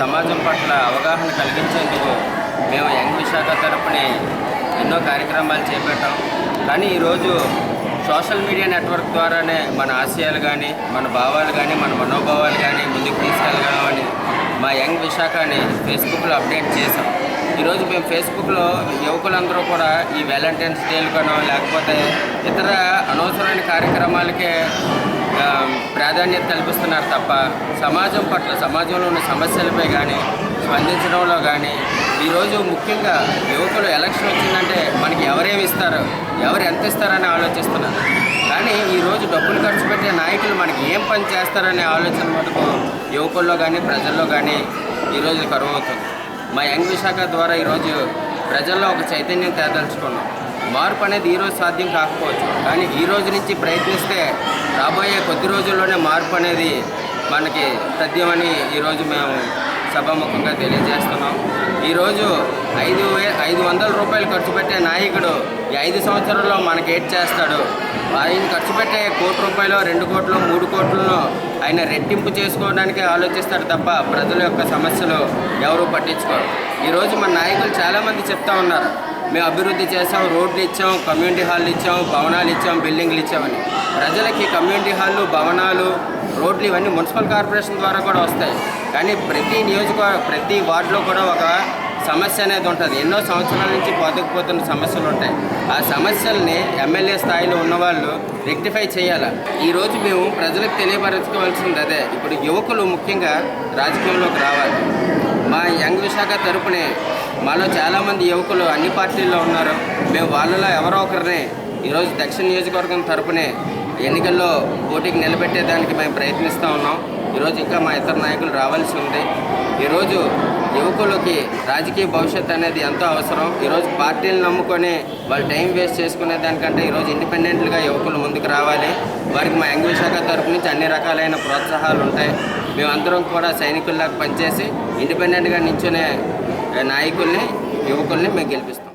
సమాజం పట్ల అవగాహన కలిగించేందుకు మేము యంగ్ విశాఖ తరపున ఎన్నో కార్యక్రమాలు చేపట్టాం. కానీ ఈరోజు సోషల్ మీడియా నెట్వర్క్ ద్వారానే మన ఆశయాలు కానీ మన భావాలు కానీ మన మనోభావాలు కానీ ముందుకు తీసుకెళ్ళగలమని మా యంగ్ విశాఖని ఫేస్బుక్లో అప్డేట్ చేశాం. ఈరోజు మేము ఫేస్బుక్లో యువకులందరూ కూడా ఈ వ్యాలంటైన్స్ డేలకనో లేకపోతే ఇతర అనవసరమైన కార్యక్రమాలకే ప్రాధాన్యత కల్పిస్తున్నారు తప్ప సమాజం పట్ల సమాజంలో ఉన్న సమస్యలపై కానీ స్పందించడంలో కానీ ఈరోజు ముఖ్యంగా యువకులు ఎలక్షన్ వచ్చిందంటే మనకి ఎవరేమి ఇస్తారు? ఎవరు ఎంత ఇస్తారని ఆలోచిస్తున్నారు. కానీ ఈరోజు డబ్బులు ఖర్చు పెట్టే నాయకులు మనకి ఏం పని చేస్తారనే ఆలోచన మటుకు యువకుల్లో కానీ ప్రజల్లో కానీ ఈరోజు కరువు అవుతుంది. మా యంగ్ విశాఖ ద్వారా ఈరోజు ప్రజల్లో ఒక చైతన్యం తేదలుచుకున్నాం. మార్పు అనేది ఈరోజు సాధ్యం కాకపోవచ్చు. కానీ ఈ రోజు నుంచి ప్రయత్నిస్తే రాబోయే కొద్ది రోజుల్లోనే మార్పు అనేది మనకి సత్యమని ఈరోజు మేము సభాముఖంగా తెలియజేస్తున్నాం. ఈరోజు ఐదు వే ఐదు వందల రూపాయలు ఖర్చు పెట్టే నాయకుడు ఈ ఐదు సంవత్సరాల్లో మనకి ఏడ్ చేస్తాడు? ఆయన ఖర్చు పెట్టే కోటి రూపాయలు రెండు కోట్లు మూడు కోట్లను ఆయన రెట్టింపు చేసుకోవడానికి ఆలోచిస్తాడు తప్ప ప్రజల యొక్క సమస్యలు ఎవరూ పట్టించుకోరు. ఈరోజు మన నాయకులు చాలామంది చెప్తా ఉన్నారు. మేము అభివృద్ధి చేసాం రోడ్లు ఇచ్చాం కమ్యూనిటీ హాల్ ఇచ్చాం భవనాలు ఇచ్చాం బిల్డింగ్లు ఇచ్చామని. ప్రజలకి కమ్యూనిటీ హాళ్ళు భవనాలు రోడ్లు ఇవన్నీ మున్సిపల్ కార్పొరేషన్ ద్వారా కూడా వస్తాయి. కానీ ప్రతి నియోజకవర్గ ప్రతి వార్డులో కూడా ఒక సమస్య అనేది ఉంటుంది. ఎన్నో సంవత్సరాల నుంచి బతుకుపోతున్న సమస్యలు ఉంటాయి. ఆ సమస్యల్ని ఎమ్మెల్యే స్థాయిలో ఉన్నవాళ్ళు రెక్టిఫై చేయాలి? ఈరోజు మేము ప్రజలకు తెలియపరచుకోవాల్సింది అదే. ఇప్పుడు యువకులు ముఖ్యంగా రాజకీయంలోకి రావాలి. మా యంగ్ విశాఖ తరపునే మాలో చాలామంది యువకులు అన్ని పార్టీల్లో ఉన్నారు. మేము వాళ్ళలో ఎవరో ఒకరిని ఈరోజు దక్షిణ నియోజకవర్గం తరపునే ఎన్నికల్లో పోటీకి నిలబెట్టేదానికి మేము ప్రయత్నిస్తూ ఉన్నాం. ఈరోజు ఇంకా మా ఇతర నాయకులు రావాల్సి ఉంది. ఈరోజు యువకులకి రాజకీయ భవిష్యత్తు అనేది ఎంతో అవసరం. ఈరోజు పార్టీలు నమ్ముకొని వాళ్ళు టైం వేస్ట్ చేసుకునే దానికంటే ఈరోజు ఇండిపెండెంట్గా యువకులు ముందుకు రావాలి. వారికి మా యంగ్ శాఖ తరపు నుంచి అన్ని రకాలైన ప్రోత్సాహాలు ఉంటాయి. మేమందరం కూడా సైనికుల్లాగా పనిచేసి ఇండిపెండెంట్గా నించునే నాయకుల్ని యువకుల్ని మేము గెలిపిస్తాం.